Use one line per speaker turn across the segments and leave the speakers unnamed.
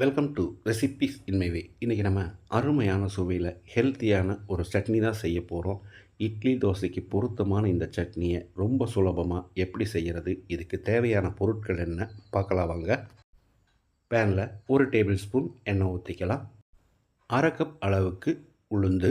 Welcome to recipes இன்மைவே இன்றைக்கி நம்ம அருமையான சுவையில் ஹெல்த்தியான ஒரு சட்னி தான் செய்ய போகிறோம் இட்லி தோசைக்கு பொருத்தமான இந்த சட்னியை ரொம்ப சுலபமாக எப்படி செய்கிறது இதுக்கு தேவையான பொருட்கள் என்ன பார்க்கலாம் வாங்க. பேனில் ஒரு டேபிள் ஸ்பூன் எண்ணெய் ஊற்றிக்கலாம் அரை கப் அளவுக்கு உளுந்து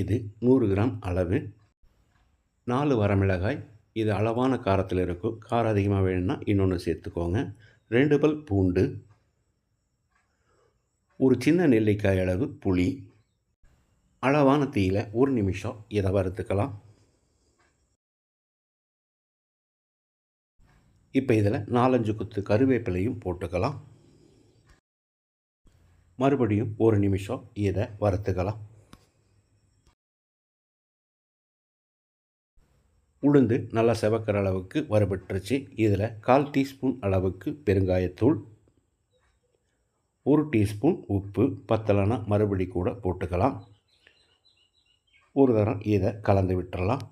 இது நூறு கிராம் அளவு. நாலு வரமிளகாய் இது அளவான காரத்தில் இருக்கும். காரம் அதிகமாக வேணும்னா இன்னொன்று சேர்த்துக்கோங்க. ரெண்டு பல் பூண்டு ஒரு சின்ன நெல்லிக்காய் அளவு புளி அளவான தீயில் ஒரு நிமிஷம் இதை வறுத்துக்கலாம். இப்போ இதில் நாலஞ்சு குத்து கருவேப்பிலையும் போட்டுக்கலாம். மறுபடியும் ஒரு நிமிஷம் இதை வறுத்துக்கலாம். உளுந்து நல்லா செவக்கிற அளவுக்கு வறுபட்டுருச்சு. இதில் கால் டீஸ்பூன் அளவுக்கு பெருங்காயத்தூள் ஒரு டீஸ்பூன் உப்பு பத்தலைனா மறுபடி கூட போட்டுக்கலாம். ஒரு தரம் இதை கலந்து விட்டுறலாம்.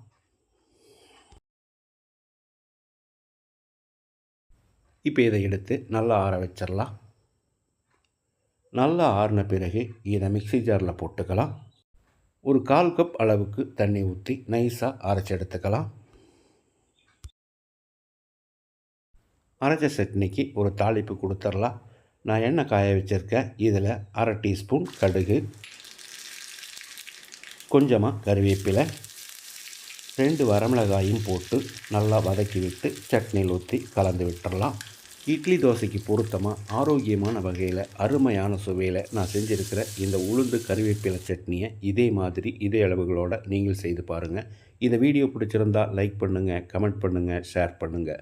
இப்போ இதை எடுத்து நல்லா ஆற வச்சிடலாம். நல்லா ஆறின பிறகு இதை மிக்சி ஜாரில் போட்டுக்கலாம். ஒரு கால் கப் அளவுக்கு தண்ணி ஊற்றி நைஸாக அரைச்சி எடுத்துக்கலாம். அரைச்ச சட்னிக்கு ஒரு தாளிப்பு கொடுத்துடலாம். நான் எண்ணெய் காய வச்சுருக்கேன்? இதில் அரை டீஸ்பூன் கடுகு கொஞ்சமாக கருவேப்பிலை ரெண்டு வரமிளகாயும் போட்டு நல்லா வதக்கி விட்டு சட்னியில் ஊற்றி கலந்து விட்டுடலாம் இட்லி தோசைக்கு பொருத்தமாக ஆரோக்கியமான வகையில் அருமையான சுவையில் நான் செஞ்சுருக்கிற இந்த உளுந்து கருவேப்பிலை சட்னியை இதே மாதிரி இதே அளவுகளோடு நீங்கள் செய்து பாருங்கள் இந்த வீடியோ பிடிச்சிருந்தா லைக் பண்ணுங்கள் கமெண்ட் பண்ணுங்கள் ஷேர் பண்ணுங்கள்